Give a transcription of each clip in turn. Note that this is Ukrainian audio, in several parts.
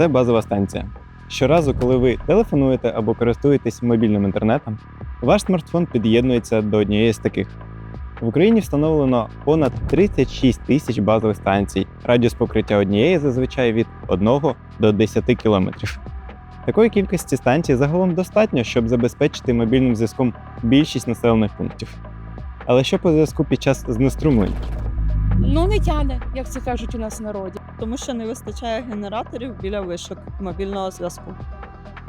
це базова станція. Щоразу, коли ви телефонуєте або користуєтесь мобільним інтернетом, ваш смартфон під'єднується до однієї з таких. В Україні встановлено понад 36 тисяч базових станцій. Радіус покриття однієї зазвичай від 1 до 10 кілометрів. Такої кількості станцій загалом достатньо, щоб забезпечити мобільним зв'язком більшість населених пунктів. Але що по зв'язку під час знеструмлень? Ну не тяне, як це кажуть у нас в народі. Тому що не вистачає генераторів біля вишок мобільного зв'язку.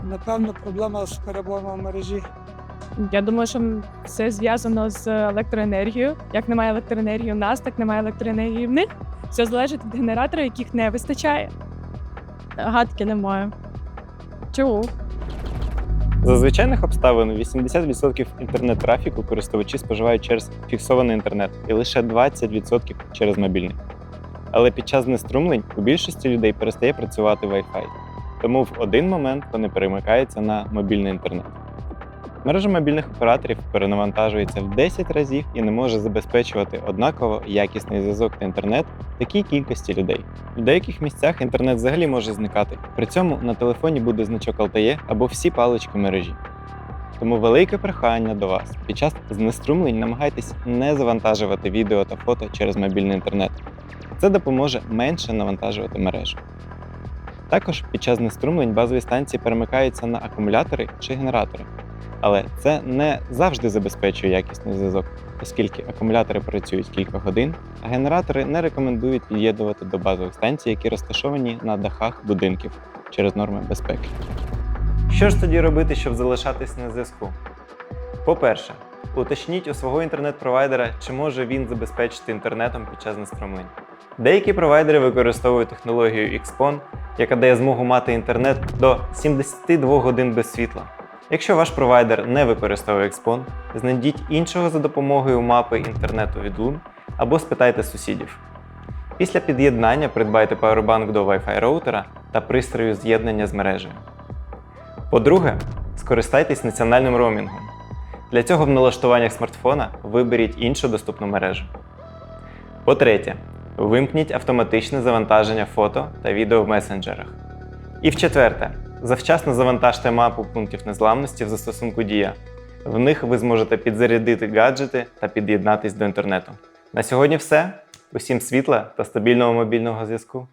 Напевно, проблема з перебоями в мережі. Я думаю, що все зв'язано з електроенергією. Як немає електроенергії у нас, так немає електроенергії в них. Все залежить від генератора, яких не вистачає. Гадки немає. Чому? За звичайних обставин 80% інтернет-трафіку користувачі споживають через фіксований інтернет і лише 20% через мобільний. Але під час знеструмлень у більшості людей перестає працювати Wi-Fi, тому в один момент вони перемикаються на мобільний інтернет. Мережа мобільних операторів перенавантажується в 10 разів і не може забезпечувати однаково якісний зв'язок та інтернет такій кількості людей. В деяких місцях інтернет взагалі може зникати. При цьому на телефоні буде значок LTE або всі палички мережі. Тому велике прохання до вас. Під час знеструмлень намагайтесь не завантажувати відео та фото через мобільний інтернет. Це допоможе менше навантажувати мережу. Також під час знеструмлень базові станції перемикаються на акумулятори чи генератори. Але це не завжди забезпечує якісний зв'язок, оскільки акумулятори працюють кілька годин, а генератори не рекомендують під'єднувати до базових станцій, які розташовані на дахах будинків через норми безпеки. Що ж тоді робити, щоб залишатись на зв'язку? По-перше, уточніть у свого інтернет-провайдера, чи може він забезпечити інтернетом під час неструмлень. Деякі провайдери використовують технологію XPON, яка дає змогу мати інтернет до 72 годин без світла. Якщо ваш провайдер не використовує XPON, знайдіть іншого за допомогою мапи інтернету від Loon або спитайте сусідів. Після під'єднання придбайте павербанк до Wi-Fi роутера та пристрою з'єднання з мережею. По-друге, скористайтесь національним роумінгом. Для цього в налаштуваннях смартфона виберіть іншу доступну мережу. По-третє, вимкніть автоматичне завантаження фото та відео в месенджерах. І в-четверте, завчасно завантажте мапу пунктів незламності в застосунку Дія. В них ви зможете підзарядити гаджети та під'єднатись до інтернету. На сьогодні все. Усім світла та стабільного мобільного зв'язку.